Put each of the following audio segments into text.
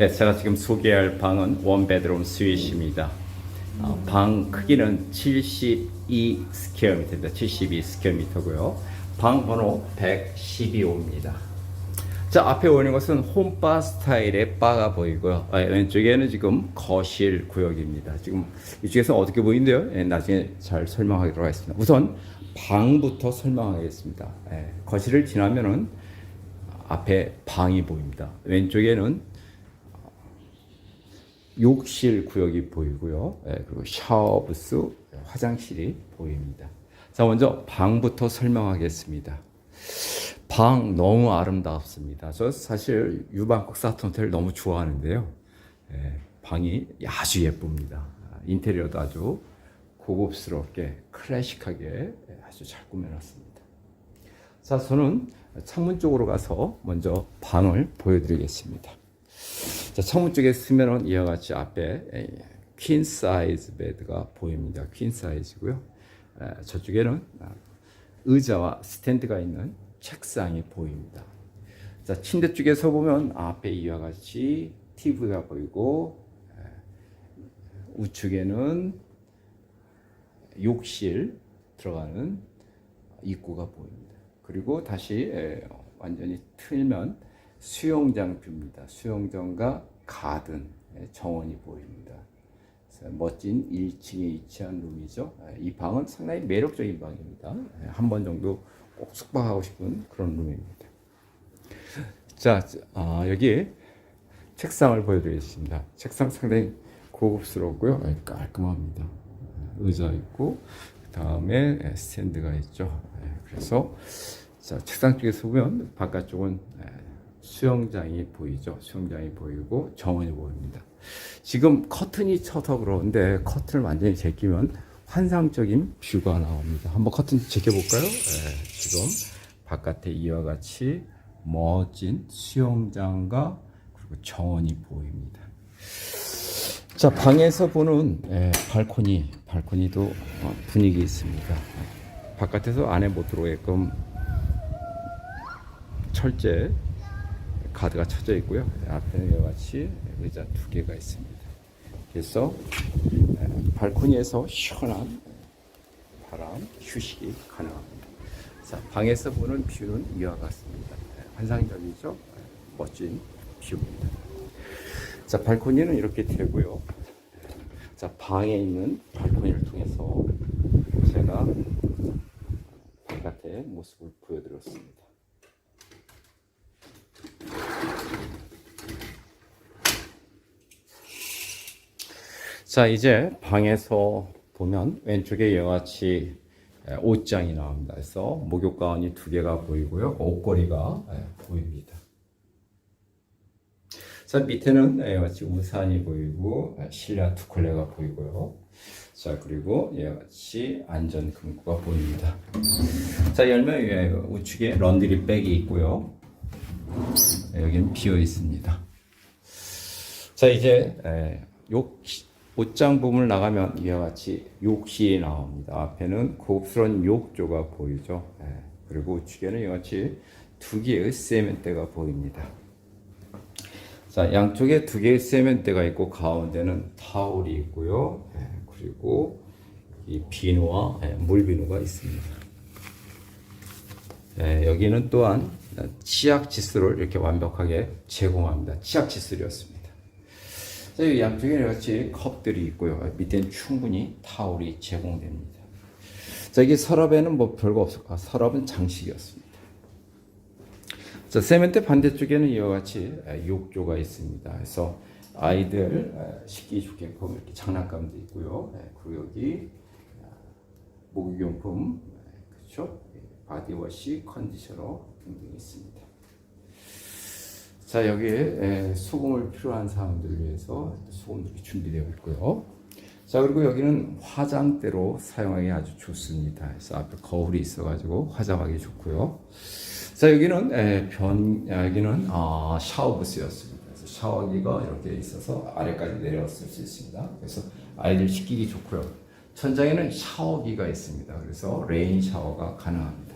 네, 제가 지금 소개할 방은 원베드룸 스윗입니다. 어, 방 크기는 72 스퀘어 미터입니다. 72 스퀘어 미터고요. 방 번호 112호입니다. 자, 앞에 보이는 것은 홈바 스타일의 바가 보이고요. 아, 왼쪽에는 지금 거실 구역입니다. 지금 이쪽에서 어떻게 보이는데요? 예, 나중에 잘 설명하도록 하겠습니다. 우선 방부터 설명하겠습니다. 예, 거실을 지나면은 앞에 방이 보입니다. 왼쪽에는 욕실 구역이 보이고요. 예, 그리고 샤워 부스, 화장실이 보입니다. 자, 먼저 방부터 설명하겠습니다. 방 너무 아름답습니다. 저 사실 유방국 사톤텔 너무 좋아하는데요. 예, 방이 아주 예쁩니다. 인테리어도 아주 고급스럽게 클래식하게 아주 잘 꾸며놨습니다. 자, 저는 창문 쪽으로 가서 먼저 방을 보여드리겠습니다. 자, 창문 쪽에 쓰면은 이와 같이 앞에 퀸 사이즈 베드가 보입니다. 퀸 사이즈고요. 에, 저쪽에는 아, 의자와 스탠드가 있는 책상이 보입니다. 자, 침대 쪽에서 보면 앞에 이와 같이 TV가 보이고 에, 우측에는 욕실 들어가는 입구가 보입니다. 그리고 다시 에, 완전히 틀면 수영장 뷰입니다. 수영장과 가든 에, 정원이 보입니다. 멋진 1층에 위치한 룸이죠. 에, 이 방은 상당히 매력적인 방입니다. 한 번 정도 꼭 숙박하고 싶은 그런 룸입니다. 자, 아, 여기 책상을 보여드리겠습니다. 책상 상당히 고급스럽고요. 에, 깔끔합니다. 의자 있고 그 다음에 스탠드가 있죠. 예, 그래서 자, 책상 쪽에서 보면 바깥쪽은 예, 수영장이 보이죠. 수영장이 보이고 정원이 보입니다. 지금 커튼이 쳐서 그러는데 커튼을 완전히 제끼면 환상적인 뷰가 나옵니다. 한번 커튼 제껴볼까요? 예, 지금 바깥에 이와 같이 멋진 수영장과 그리고 정원이 보입니다. 자 방에서 보는 예, 발코니 발코니도 어, 분위기 있습니다. 바깥에서 안에 못 들어오게끔 철제 가드가 쳐져 있고요. 앞에는 이와 같이 의자 두 개가 있습니다. 그래서 예, 발코니에서 시원한 바람 휴식이 가능합니다. 자 방에서 보는 뷰는 이와 같습니다. 예, 환상적이죠. 예, 멋진 뷰입니다. 자, 발코니는 이렇게 되고요. 자, 방에 있는 발코니를 통해서 제가 바깥의 모습을 보여드렸습니다. 자, 이제 방에서 보면 왼쪽에 이와 같이 에, 옷장이 나옵니다. 그래서 목욕 가운이 두 개가 보이고요. 옷걸이가 에, 보입니다. 자, 밑에는 이와 같이 우산이 보이고 실내 투콜레가 보이고요. 자, 그리고 이와 같이 안전 금고가 보입니다. 자, 열면 우측에 런드리 백이 있고요. 여기는 비어 있습니다. 자, 이제 에, 욕 옷장 부분을 나가면 이와 같이 욕실이 나옵니다. 앞에는 고급스러운 욕조가 보이죠. 예, 그리고 우측에는 이와 같이 두 개의 세면대가 보입니다. 자, 양쪽에 두 개의 세면대가 있고 가운데는 타올이 있고요. 예, 그리고 이 비누와 예, 물비누가 있습니다. 예, 여기는 또한 치약 칫솔을 이렇게 완벽하게 제공합니다. 치약 칫솔이었습니다. 자, 이 양쪽에 같이 컵들이 있고요. 밑에는 충분히 타올이 제공됩니다. 자, 이게 서랍에는 뭐 별거 없을 까 서랍은 장식이었습니다. 자, 세면대 반대쪽에는 이와 같이 욕조가 있습니다. 그래서 아이들 씻기 좋게끔 이렇게 장난감도 있고요. 그리고 여기 목욕용품, 그렇죠? 바디워시, 컨디셔너 등등 있습니다. 자, 여기에 소금을 필요한 사람들을 위해서 소금들이 준비되어 있고요. 자, 그리고 여기는 화장대로 사용하기 아주 좋습니다. 그래서 앞에 거울이 있어가지고 화장하기 좋고요. 자, 여기는 에, 변, 여기는 아, 샤워부스였습니다. 그래서 샤워기가 이렇게 있어서 아래까지 내려왔을 수 있습니다. 그래서 아이들 씻기기 좋고요. 천장에는 샤워기가 있습니다. 그래서 레인 샤워가 가능합니다.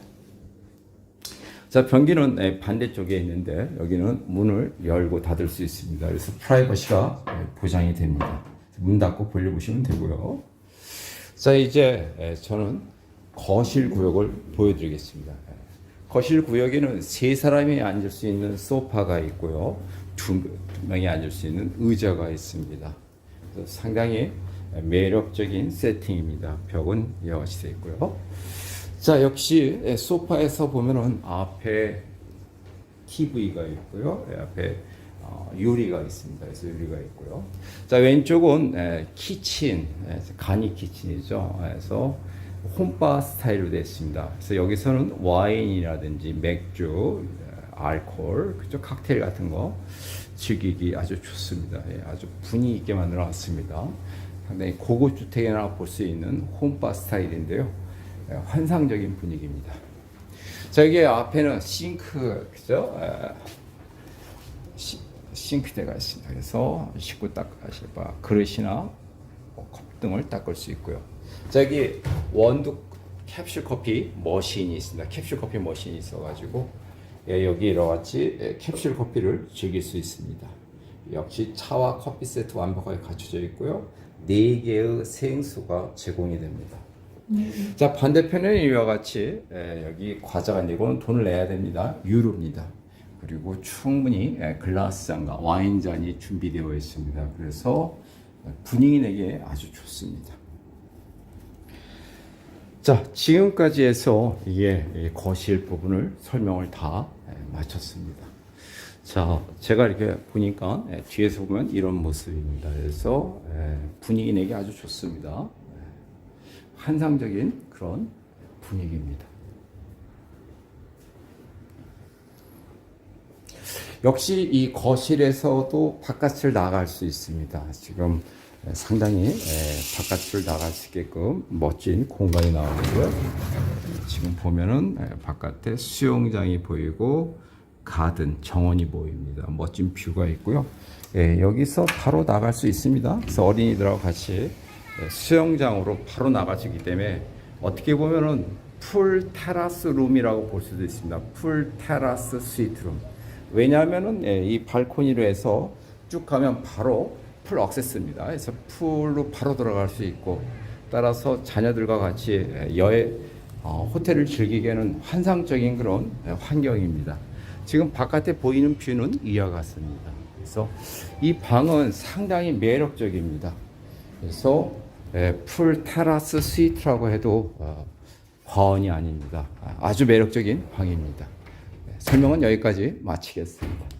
자, 변기는 예, 반대쪽에 있는데 여기는 문을 열고 닫을 수 있습니다. 그래서 프라이버시가 예, 보장이 됩니다. 문 닫고 볼려보시면 되고요. 자, 이제 예, 저는 거실 구역을 보여드리겠습니다. 예. 거실 구역에는 세 사람이 앉을 수 있는 소파가 있고요. 두, 두 명이 앉을 수 있는 의자가 있습니다. 상당히 매력적인 세팅입니다. 벽은 되어 있고요. 자, 역시 소파에서 보면은 앞에 TV가 있고요. 예, 앞에 어, 유리가 있습니다. 그래서 유리가 있고요. 자, 왼쪽은 에, 키친, 에, 간이 키친이죠. 그래서 홈바 스타일로 되어 있습니다. 그래서 여기서는 와인이라든지 맥주, 에, 알코올, 그죠? 칵테일 같은 거 즐기기 아주 좋습니다. 예, 아주 분위기 있게 만들어 놨습니다. 상당히 고급 주택에나 볼 수 있는 홈바 스타일인데요. 예, 환상적인 분위기입니다. 자, 여기 앞에는 싱크, 그죠? 에, 시, 싱크대가 있습니다. 그래서 식구 닦으실 바 그릇이나 뭐컵 등을 닦을 수 있고요. 자, 여기 원두 캡슐 커피 머신이 있습니다. 캡슐 커피 머신이 있어가지고 예, 여기 이와 같이 예, 캡슐 커피를 즐길 수 있습니다. 역시 차와 커피 세트 완벽하게 갖춰져 있고요. 네 개의 생수가 제공이 됩니다. 자 반대편에는 이와 같이 예, 여기 과자가 아니고 돈을 내야 됩니다. 유로입니다. 그리고 충분히 예, 글라스 잔과 와인 잔이 준비되어 있습니다. 그래서 분위기 내기에 아주 좋습니다. 자 지금까지 해서 이게 이 거실 부분을 설명을 다 예, 마쳤습니다. 자 제가 이렇게 보니까 예, 뒤에서 보면 이런 모습입니다. 그래서 예, 분위기 내기 아주 좋습니다. 환상적인 그런 분위기입니다. 역시 이 거실에서도 바깥을 나갈 수 있습니다. 지금 상당히 에, 바깥을 나갈 수 있게끔 멋진 공간이 나오고요. 지금 보면은 에, 바깥에 수영장이 보이고 가든 정원이 보입니다. 멋진 뷰가 있고요. 예, 여기서 바로 나갈 수 있습니다. 그래서 어린이들하고 같이 예, 수영장으로 바로 나가시기 때문에 어떻게 보면은 풀 테라스 룸이라고 볼 수도 있습니다. 풀 테라스 스위트룸. 왜냐하면은 예, 이 발코니로 해서 쭉 가면 바로 풀 액세스입니다. 그래서 풀로 바로 들어갈 수 있고 따라서 자녀들과 같이 예, 여행 어, 호텔을 즐기기에는 환상적인 그런 예, 환경입니다. 지금 바깥에 보이는 뷰는 이와 같습니다. 그래서 이 방은 상당히 매력적입니다. 그래서 예, 풀 테라스 스위트라고 해도 어, 과언이 아닙니다. 아주 매력적인 방입니다. 예, 설명은 여기까지 마치겠습니다.